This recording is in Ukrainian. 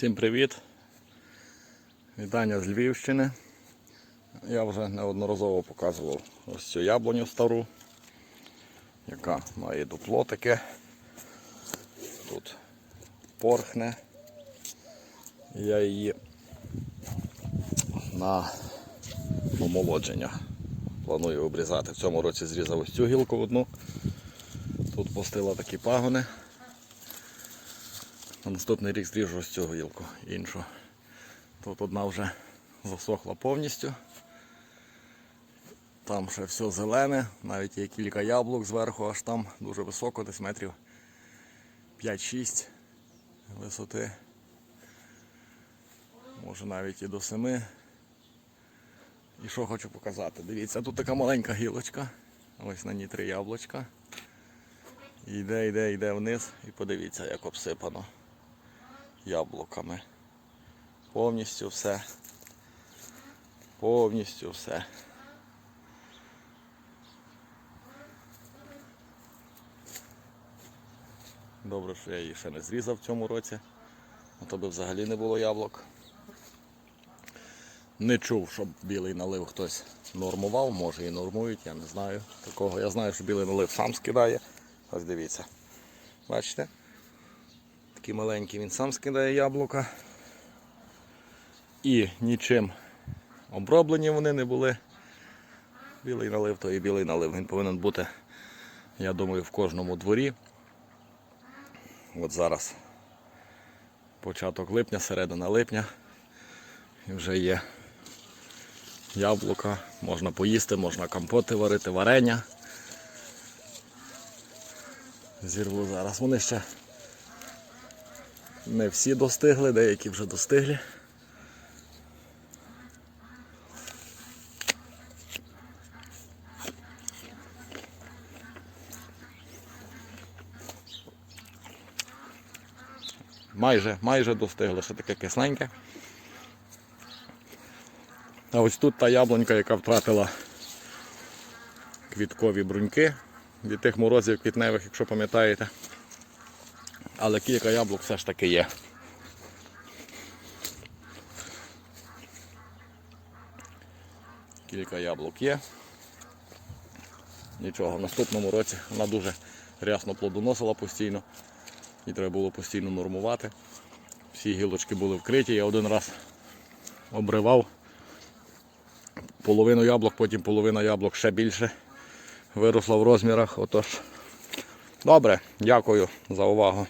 Всім привіт! Вітання з Львівщини. Я вже неодноразово показував ось цю яблуню стару, яка має дупло таке. Тут порхне. Я її на омолодження планую обрізати. В цьому році зрізав ось цю гілку одну. Тут пустила такі пагони. На наступний рік зріжу ось цю гілку іншу. Тут одна вже засохла повністю. Там ще все зелене, навіть є кілька яблук зверху, аж там дуже високо, десь метрів 5-6 висоти. Може навіть і до 7. І що хочу показати? Дивіться, тут така маленька гілочка. Ось на ній три яблучка. Йде, йде, йде вниз і подивіться, як обсипано яблуками. Повністю все. Повністю все. Добре, що я її ще не зрізав в цьому році, а то би взагалі не було яблук. Не чув, щоб білий налив хтось нормував, може і нормують, я не знаю такого. Я знаю, що білий налив сам скидає. Ось дивіться. Бачите? Такі маленькі він сам скидає яблука. І нічим оброблені вони не були. Білий налив, то і білий налив. Він повинен бути, я думаю, в кожному дворі. От зараз початок липня, середина липня. І вже є яблука, можна поїсти, можна компоти варити, варення. Зірву зараз. Вони ще не всі достигли, деякі вже достигли. Майже, майже достигли, ще таке кисленьке. А ось тут та яблунька, яка втратила квіткові бруньки від тих морозів квітневих, якщо пам'ятаєте. Але кілька яблук все ж таки є. Кілька яблук є. Нічого, в наступному році вона дуже рясно плодоносила постійно. І треба було постійно нормувати. Всі гілочки були вкриті, я один раз обривав половину яблук, потім половина яблук ще більше виросла в розмірах. Отож, добре, дякую за увагу.